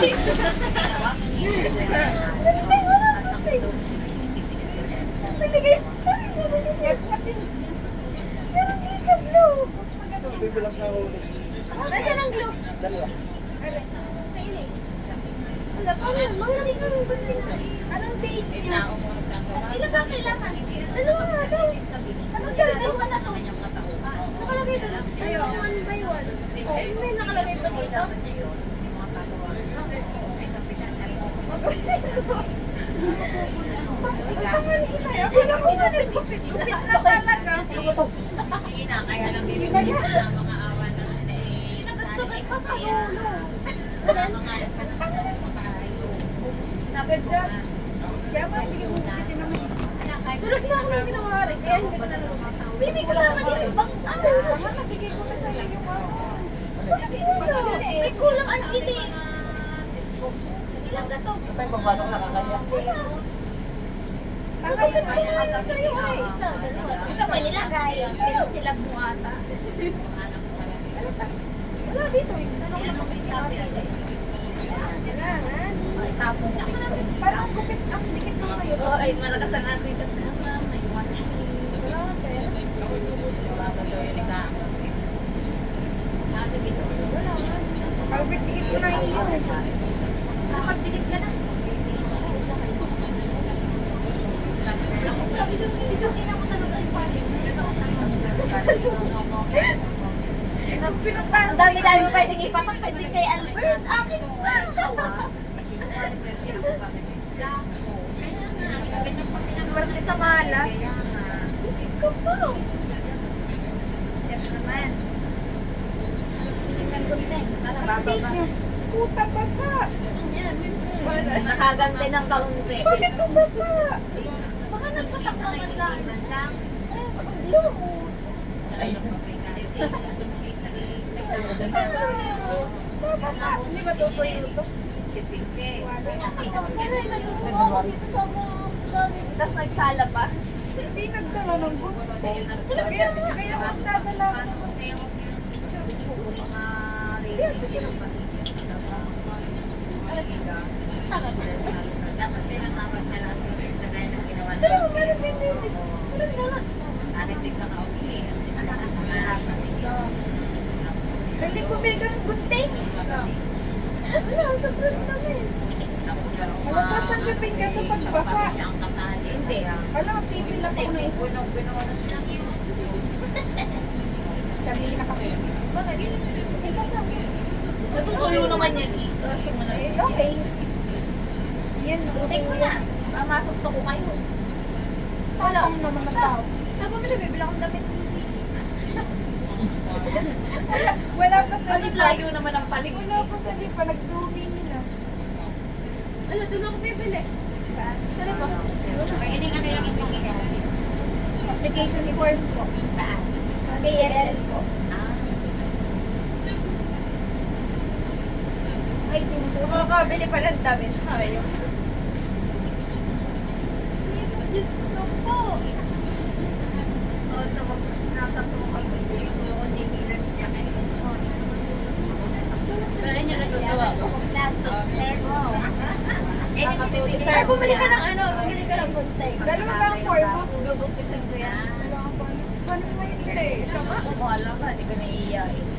Bibilang ka ako. Nasaan ang glue? Dalawa. Wala pa rin. Maraming ka rin gunting na. Anong date niya? Ilan ba kailangan? Dalawa nga daw. Anong date? Dalawa na to. Nakalagay doon. Ayun, one by one. Oh, may nakalagay pa dito? Wala ko nga nagkupit-kupit na talaga. Sinagad-sagad pa sa ulo. Nagad dyan. Kaya ba hindi ko kupitin naman? Tulad na ako yung ginawa rin. Kaya hindi ko na nagawa. Bibi kasama din yung ibang tao. Nabigay ko na sa'yo yung ano. Bakit wala? Kulang ang chili. Ilang gato? May papasok na kakaya. Bakit ko na sa'yo ay isa. dalawa. Isa pa nilagay. Pero sila buhata. Wala dito. Tanong lang kung may ate. Kailangan. Parang ang gupit ang dikit mo sa'yo. Oo, ay malakas ang aking kasama. May one. Wala kang pera. Wala nga. Parang dikit ko na iyo. Dapat dikit ka na. Sabi sa mga dito, kinako talaga ay pare. Ang dami-dami pwedeng ipapak, pwede kay Albert. Akin Swerte sa malas. Ko po. Chef naman. Bababa. Puta basa. Nakaganda ng kaunti. Bakit ko basa? Baka nagpatak naman lang. Ay, ang blue. Hindi ba tutuyo ito? Tapos nagsala pa. Hindi nagdala ng gusto. Kaya kaya magdadala ng Dapat pinatawag na lang yung sagay na ginawa Pero ng meron din din. Meron na nga. Anitig lang ako. Eh. Ko bigyan ng gunting. Wala. Tapos karong Wala pa tanggapin ka to pag basa. ang kasali. Hindi. Wala, pipil Kasi ako na isa. Kanili na kasi. Bakit? Hindi ka sa Natutuyo naman yan eh. Eh, okay. Yan, Tek mo na. Mamasok to ko kayo. Wala akong naman ng tao. Tapos may nabibila akong damit. Wala, pa sa Palig layo naman ang palig. Wala pa sa lipa, nagduwi nila. Wala, doon ako bibili. Sa lipa. Hindi kami lang ipinigyan. Application form po. Saan? Sa KRL po. Ay, tinuso. Makakabili pa ng damit. Ayaw. Diyos ko po. O, ito mo. Nakatulong kami. Yung kunigilan niya kayo. Kaya niya natutuwa ko. Eh, Nakatulong. Sir, bumili ka ng ano, bumili ka ng guntay. Dalawa ba ang form mo? Gugupitin ko yan. Paano mo yun? Hindi, isa nga. Kumuhala ka, hindi ka naiiyain.